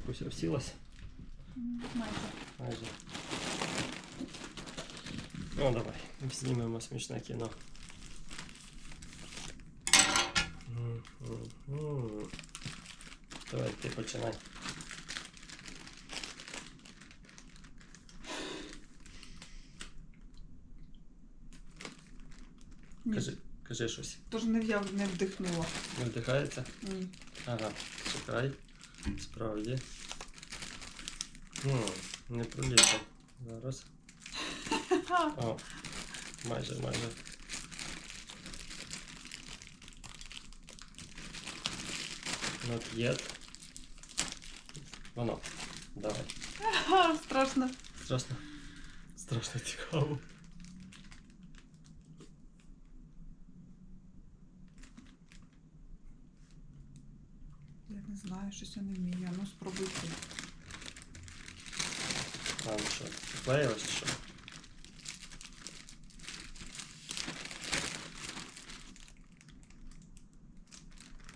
Якось розсілася. Майже. Майже. Ну, давай, знімемо смішне кіно. М-м-м. Давай, ти починай. Ні. Кажи, кажи щось. Тож не я не вдихнула. Не вдихається? Ні. Ага, чекай. Справді. М, не пролізе. Зараз. О, майже, майже. Not yet. Воно. Давай. Ага, страшно. Страшно. Страшно цікаво. Знаю, щось я не вмію. Ну спробуй ти. А, ну що, клеїлось чи що?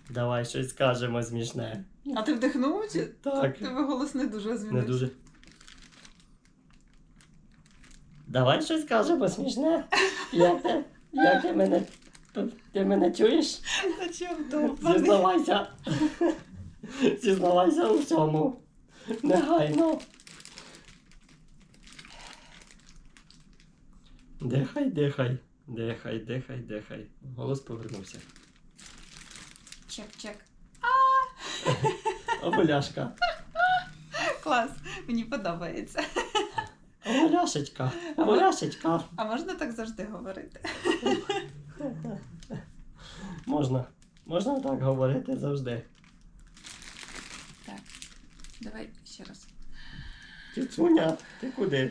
Давай щось скажемо смішне. А ти вдихнув чи? Так. Тебе голос не дуже змінився. Не дуже. Давай щось скажемо смішне. Як ти? Як ти мене? Ти мене чуєш? Та чим? Зізнавайся. Зізнавайся у всьому. Негайно. Дихай, дихай. Дихай, дихай, дихай. Голос повернувся. Чек, чек. Оболяшка. Клас, мені подобається. Оболяшечка. Оболяшечка. А можна так завжди говорити? Можна. Можна так говорити завжди. ще раз. Кіцуня, ти куди?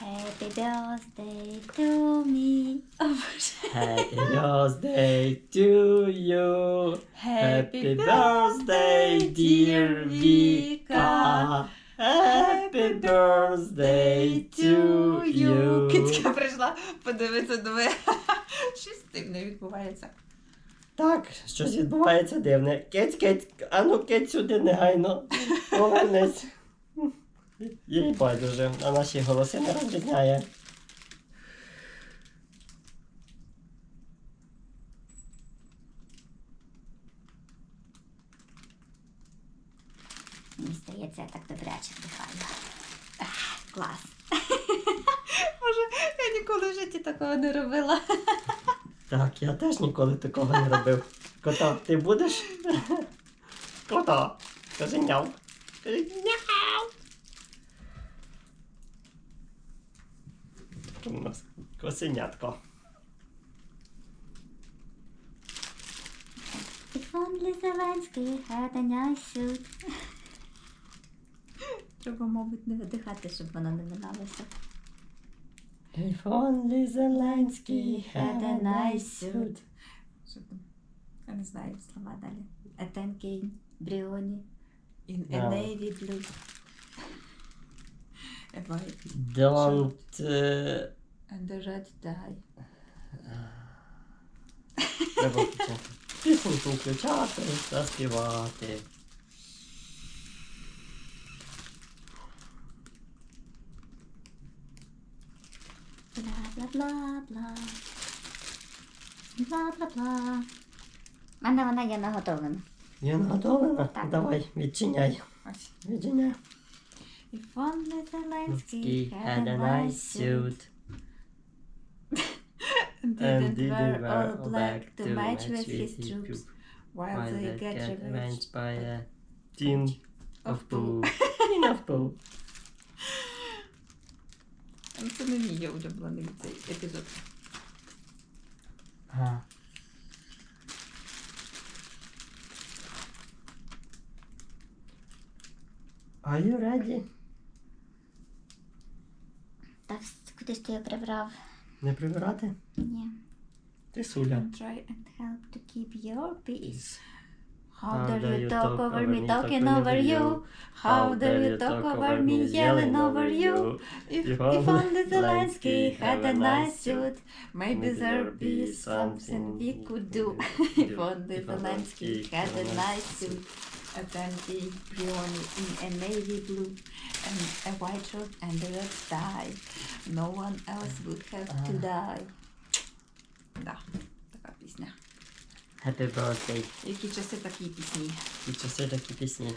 Happy birthday to me. О, Боже. Happy birthday to you. Happy birthday, dear Vika. Happy birthday to you. Кицька прийшла подивитися до мене. Щось дивне відбувається. Так, щось відбувається дивне. Кеть, кеть, а ану кеть сюди негайно. Повернись. Їй байдуже, а наші голоси не розрізняє. Мені здається, я так добряче вдихаю. Ах, Клас. Може, я ніколи в житті такого не робила. Так, я теж ніколи такого не робив. Кота, ти будеш? Кота, скажи няв. Скажи няв. У нас косенятко. If only Zelensky had a nice suit. Треба, мабуть, не видихати, щоб воно не миналося. If only Zelensky Had a nice suit. Що там? Я не знаю. Слова далі. A tanky Brioni. In A А. navy blue. a white Don't... е, and a red tie. Треба включати. Пісеньку включати та співати. бла бла. Бла бла бла. У мене вона є наготовлена. Я наготовлена? Так. Давай, відчиняй. Ось. Відчиняй. If only Zelensky He had a nice suit. And Didn't didn't wear wear all black to match with his troops. while While they they get get revenge avenged by a tin of of poo. poo. Tin of poo. Ну, Це не мій улюблений цей епізод. Ага. Are you ready? Так, куди ж ти його прибрав? Не прибирати? Ні. Ти суля. Try and help to keep your peace. How dare you talk over me, talking over you? How dare you talk over me, yelling over you? If, if only Zelensky had a nice suit, maybe there'd be something we could do. if only Zelensky had a nice suit, a dandy peony in a navy blue, and a white shirt and a red tie, no one else would have to ah. die. Happy birthday. Які часи такі пісні. І часи такі пісні.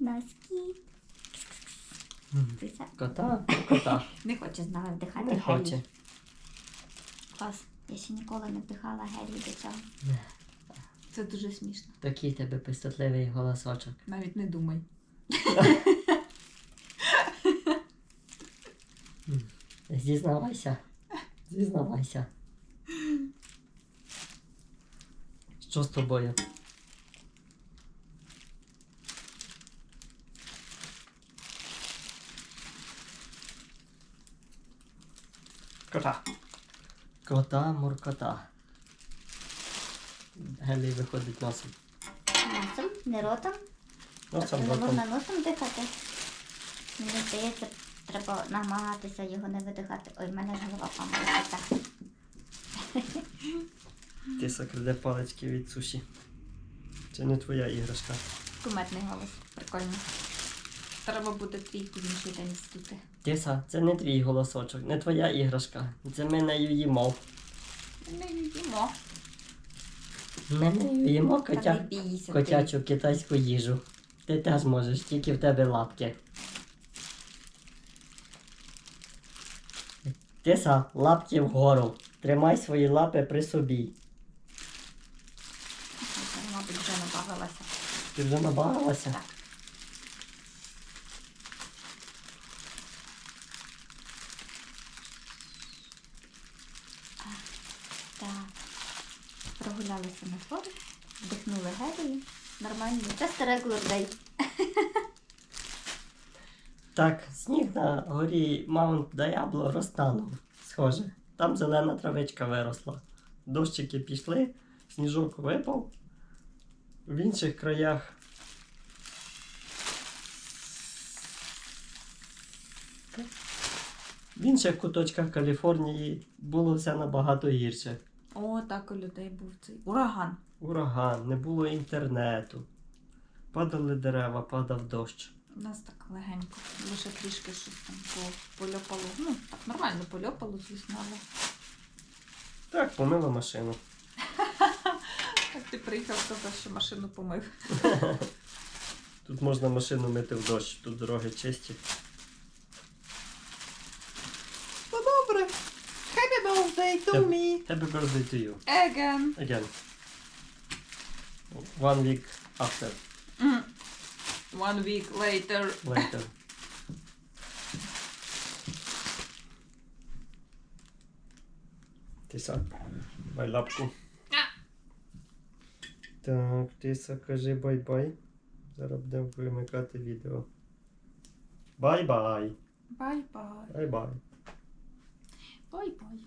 Носки. Кота, кота. Не хоче з нами вдихати Не хоче. Клас. Я ще ніколи не вдихала гелій до цього. Це дуже смішно. Такий тебе пистотливий голосочок. Навіть не думай. Зізнавайся. Зізнавайся. Що з тобою? Кота. Кота, муркота. Гелій виходить носом. Носом, не ротом. Носом, Тобто не можна носом дихати. Мені здається, треба намагатися його не видихати. Ой, в мене ж голова помилася. Ти сакраде палички від суші. Це не твоя іграшка. Куметний голос. Прикольно. Треба буде трійку в інший день здути. Тіса, це не твій голосочок, не твоя іграшка. Це ми нею їмо. Не їмо. Ми нею їмо котя... котячу китайську їжу. Ти теж можеш, тільки в тебе лапки. Тиса, лапки вгору. Тримай свої лапи при собі. Мабуть, вже набавилася. Ти вже набагалася? Так. Так. Прогулялися на фото, вдихнули гелії. Нормально. Just a regular day. Так, сніг на горі Маунт Даябло розтанув. Схоже. Там зелена травичка виросла. Дощики пішли, сніжок випав. В інших краях. В інших куточках Каліфорнії було все набагато гірше. О, так у людей був цей ураган. Ураган, не було інтернету. Падали дерева, падав дощ. У нас так легенько. Лише трішки щось там польопало. Ну, так нормально польопало, звісно, але Так, помила машину. так ти приїхав, сказав, що машину помив. Тут можна машину мити в дощ, тут дороги чисті. Ну добре. Happy birthday to me. Happy birthday to you. Again. Again. One week after, Mm. One week later. later. Тиса, дай лапку. Так, Тиса, кажи бай-бай. Зараз будемо вимикати відео. Бай-бай. Бай-бай. Бай-бай. Бай-бай. Бай-бай.